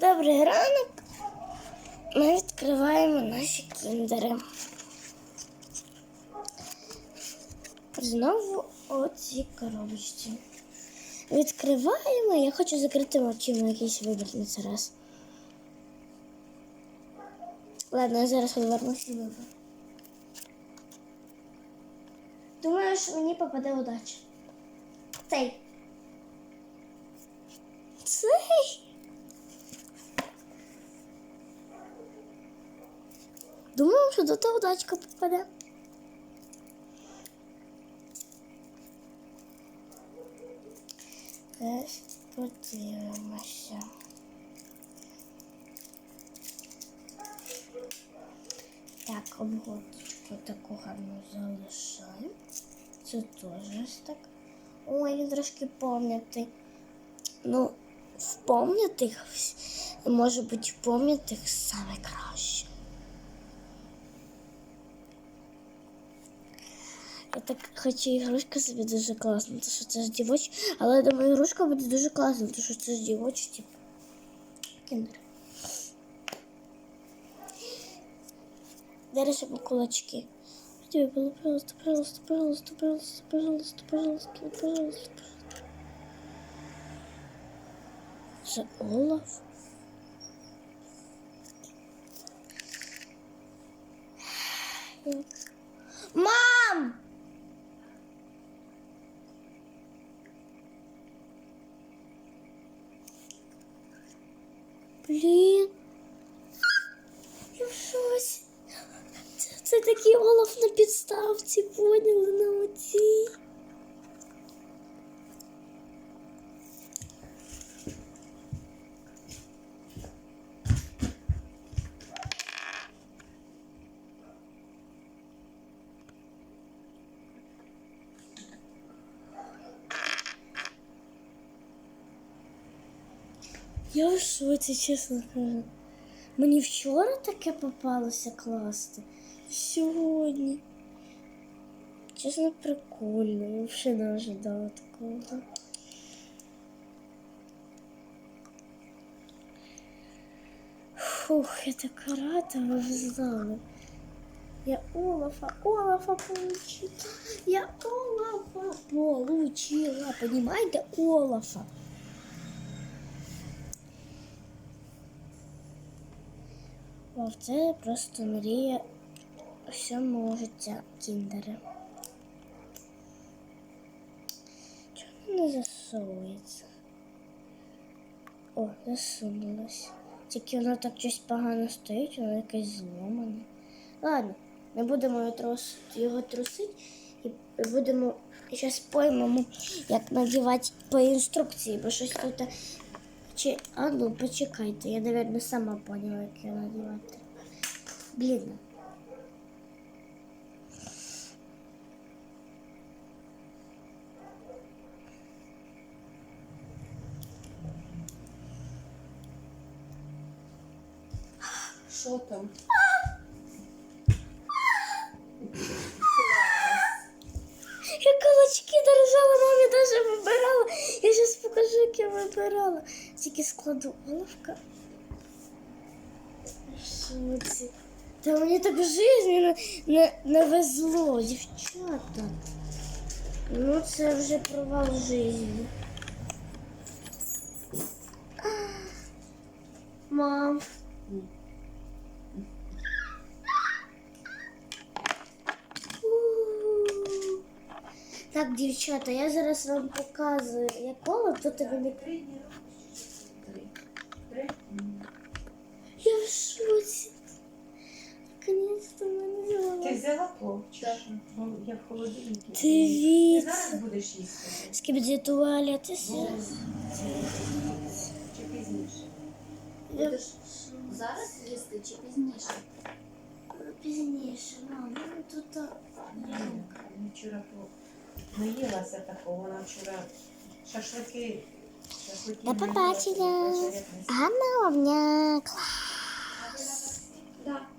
Добрий ранок. Ми відкриваємо наші кіндери. Знову оці коробочці. Відкриваємо. Я хочу закрити очима якийсь вибір цей раз. Ладно, я зараз відвернуся і виберу. Думаю, що мені попаде удача. Цей. Цей. Думаю, що до того удачка попаде. Теж подивимося. Так, обгорточку таку гарну залишаємо. Це теж так. Ой, він трошки пом'ятий. Ну, в пом'ятих, може бути, в пом'ятих саме краще. Я так хочу ігрушка собі дуже класно, тому що це ж дівочі. Але я думаю, ігрушка буде дуже класна, тому що це ж дівочі, типу. Кіндер. Дай решимо кулачки. Тебе было, пожалуйста, пожалуйста, пожалуйста, пожалуйста, пожалуйста, пожалуйста, пожалуйста, пожалуйста. Це Олаф. Мам! Блін. Щось. Це, такий Олаф на підставці, поняли на оцій. Я в шоці, чесно кажу. Мені вчора таке попалося класти. Сьогодні. Чесно, прикольно. Я взагалі не ожидала такого. Фух, я така рада, ви вже знали. Я Олафа, Олафа получила. Я Олафа получила. Понимаете, Олафа. Вау, це просто мрія всьому життя кіндери. Чому не засовується? О, засунулось. Тільки воно так щось погано стоїть, воно якесь зломане. Ладно, не будемо його трусити і будемо зараз поймемо, як надівати по інструкції, бо щось тут. Чи... А ну, почекайте, я, наверное, сама поняла, як його надівати. треба. Блін. Що там? Я кулачки держала, мамі даже вибирала. Я зараз покажу, як я вибирала. Тільки складу головка. Та мені так в житті не, не, везло, дівчата. Ну, це вже провал житті. Мам. Так, дівчата, я зараз вам показую, як коло, то тобі не Три. Я в шоці. Наконец-то мене Ти взяла. взяла плов? чи що? Ну, Я в холодильнику. Ти Дивіться. зараз будеш їсти? Скибиди туалет. Чи пізніше? Будеш зараз їсти чи пізніше? пізніше, мам, ну тут а, Я Вчора по- наїлася такого, вона вчора шашлики. До побачення. Гарного дня. Клас.